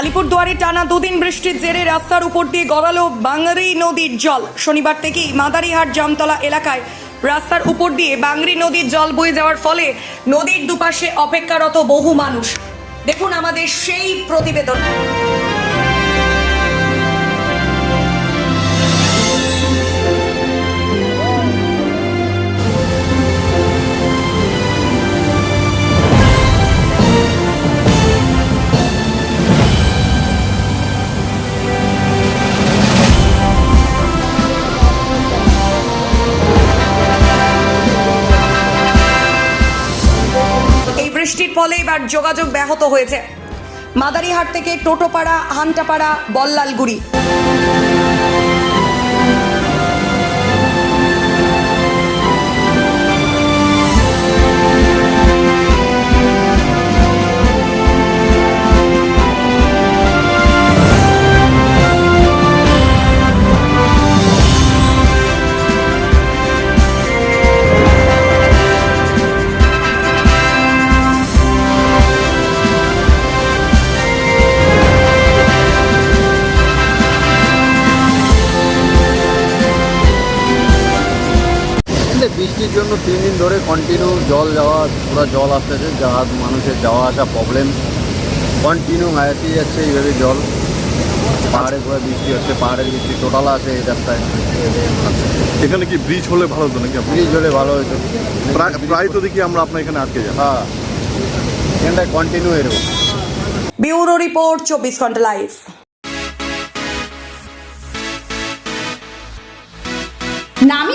আলিপুরদুয়ারে টানা দুদিন বৃষ্টির জেরে রাস্তার উপর দিয়ে গড়ালো বাংরি নদীর জল। শনিবার থেকেই মাদারিহাট, জামতলা এলাকায় রাস্তার উপর দিয়ে বাংরি নদীর জল বয়ে যাওয়ার ফলে নদীর দুপাশে অপেক্ষারত বহু মানুষ। দেখুন আমাদের সেই প্রতিবেদন। ফলে এবার যোগাযোগ ব্যাহত হয়েছে। মাদারিহাট থেকে টোটোপাড়া হান্টাপাড়া বল্লালগুড়ি। এমনি বৃষ্টির জন্য তিন দিন ধরে কন্টিনিউ জল যাওয়া পুরো জল আসতেছে যাওয়া মানুষের যাওয়া আসা প্রবলেম কন্টিনিউ আসতেই যাচ্ছে এইভাবে জল। পাহাড়ে পুরো বৃষ্টি হচ্ছে পাহাড়ের বৃষ্টি টোটাল আছে এই রাস্তায়। এখানে কি ব্রিজ হলে ভালো হতো নাকি ব্রিজ হলে ভালো হতো। প্রায় প্রায় তো দেখি আমরা আপনার এখানে আটকে যাই। হ্যাঁ। এখানটায় কন্টিনিউ এরকম। ব্যুরো রিপোর্ট চব্বিশ ঘণ্টা লাইভ নামি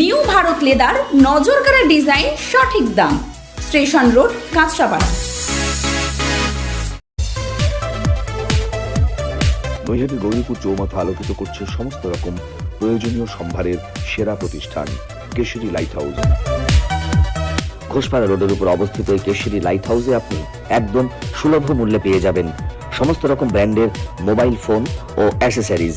নিউ ভারত লেদার নজর নজরকাড়া ডিজাইন সঠিক দাম। Station road, Kanchrapara. Naihati Gouripur চৌমাথা আলোকিত করছে সমস্ত রকম প্রয়োজনীয় সম্ভারের সেরা প্রতিষ্ঠান, কেশরী লাইট হাউস ঘোষপাড়া রোডের উপর অবস্থিত এই কেশরী লাইট হাউসে আপনি একদম সুলভ মূল্যে পেয়ে যাবেন সমস্ত রকম ব্র্যান্ডের মোবাইল ফোন ও অ্যাসেসরিজ